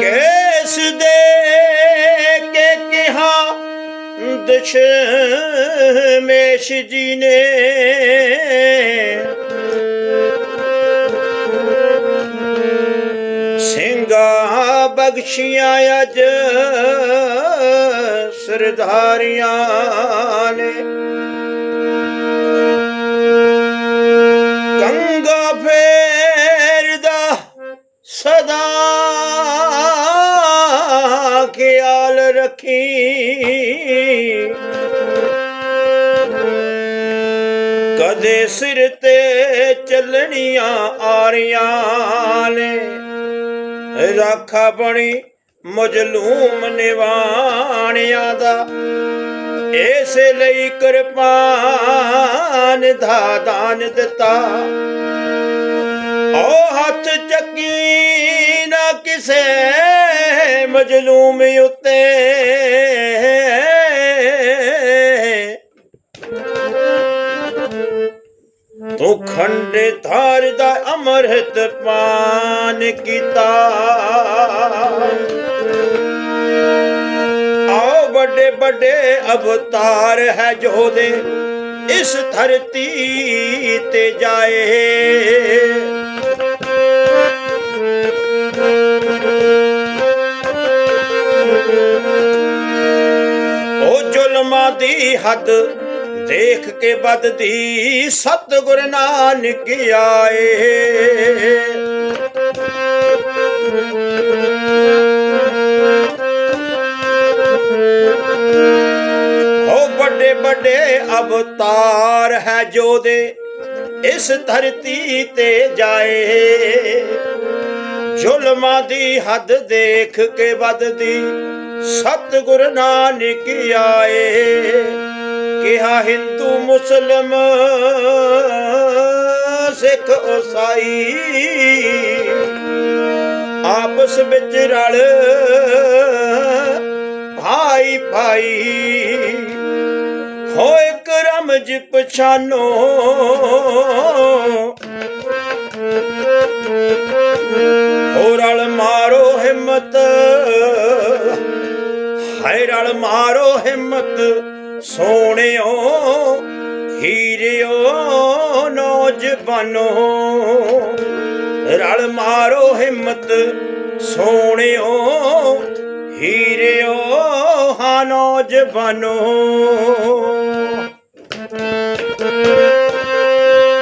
Case ਦੇ ਕੇ ਕਿਹਾ ਦਸ਼ਮੇਸ਼ ਜੀ ਨੇ ਸਿੰਘਾ ਬਖਸ਼ੀਆਂ ਅਜ ਸਰਦਾਰੀਆਂ ਨੇ ਰੱਖੀ। ਕਦੇ ਸਿਰ ਤੇ ਚੱਲਣੀਆਂ ਆਰੀਆਂ ਨੇ, ਰਾਖਾ ਬਣੀ ਮਜਲੂਮ ਨਿਵਾਣਿਆਂ ਦਾ। ਇਸ ਲਈ ਕਿਰਪਾਨ ਦਾ ਦਾਨ ਦਿੱਤਾ। ਓ ਹੱਥ ਚੱਕੀ ਨਾ ਕਿਸੇ ਮਜਲੂਮ ਉਤੇ। ਤੂੰ ਖੰਡੇ ਧਾਰ ਦਾ ਅਮਰਤ ਪਾਨ ਕੀਤਾ। ਆਓ ਵੱਡੇ ਵੱਡੇ ਅਵਤਾਰ ਹੈ ਜੋ ਦੇ ਇਸ ਧਰਤੀ ਤੇ ਜਾਏ। ਦੀ ਹੱਦ, ਦੇਖ ਕੇ ਵੱਧਦੀ ਸਤਿਗੁਰ ਨਾਨਕ ਆਏ। ਹੋ ਵੱਡੇ ਵੱਡੇ ਅਵਤਾਰ ਹੈ ਜੋ ਦੇ ਇਸ ਧਰਤੀ ਤੇ ਜਾਏ। ਜ਼ੁਲਮਾਂ ਦੀ ਹੱਦ ਦੇਖ ਕੇ ਵੱਧਦੀ ਸਤਿਗੁਰ ਨਾਨਕ ਆਏ, ਕਿਹਾ ਹਿੰਦੂ ਮੁਸਲਮ, ਸਿੱਖ ਈਸਾਈ ਆਪਸ ਵਿੱਚ ਰਲ ਭਾਈ ਭਾਈ। ਹੋਏ ਕਰਮ ਜਿ ਪਛਾਨੋ ਹਏ ਰਲ ਮਾਰੋ ਹਿੰਮਤ ਸੋਹਣਿਓ ਹੀਰਿਓ ਨੌਜਵਾਨੋ ਰਲ ਮਾਰੋ ਹਿੰਮਤ ਸੋਹਣਿਓ ਹੀਰਿਓ ਹਾਂ ਨੌਜਵਾਨੋ